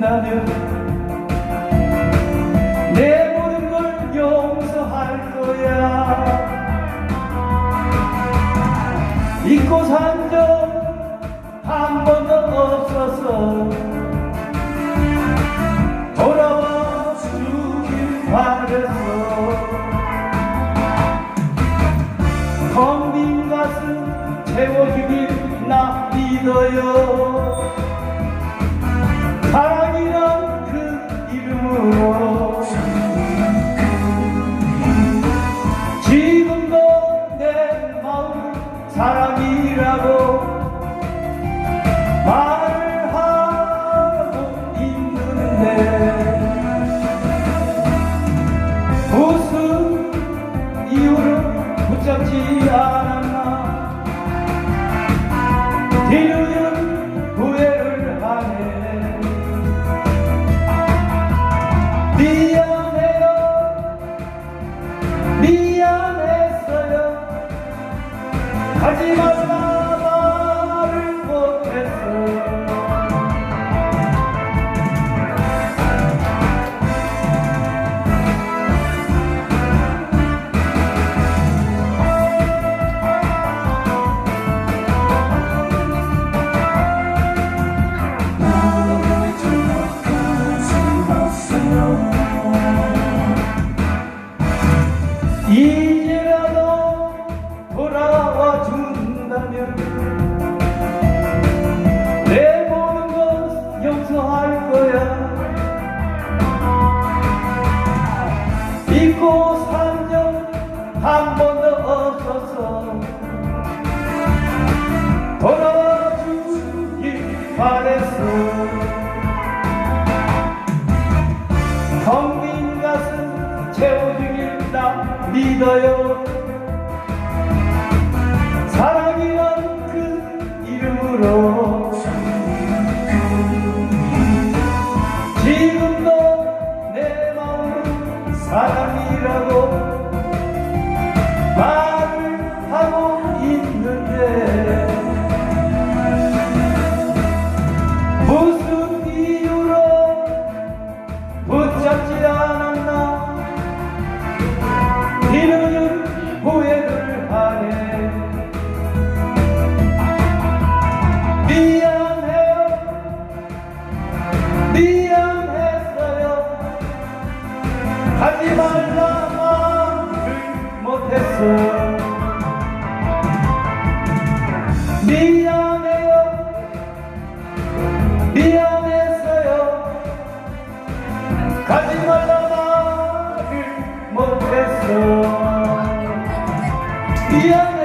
바꾼다면 내 모든 걸 용서할 거야. 잊고 산 적 한 번도 없어서 돌아와 주길 바랬어 텅 빈 가슴 채워주길 나 믿어요. 지금도 내 마음 사랑이라고 말을 하고 있는데 무슨 이유로 붙잡지 않았나 말 산적한 번도 없어서 돌아와 주길 바랬어 텅빈 가슴 채워주길 나 믿어요 하지 말라 말을 못했어 미안해요. 미안했어요. 가지 말라 말을 못했어 미안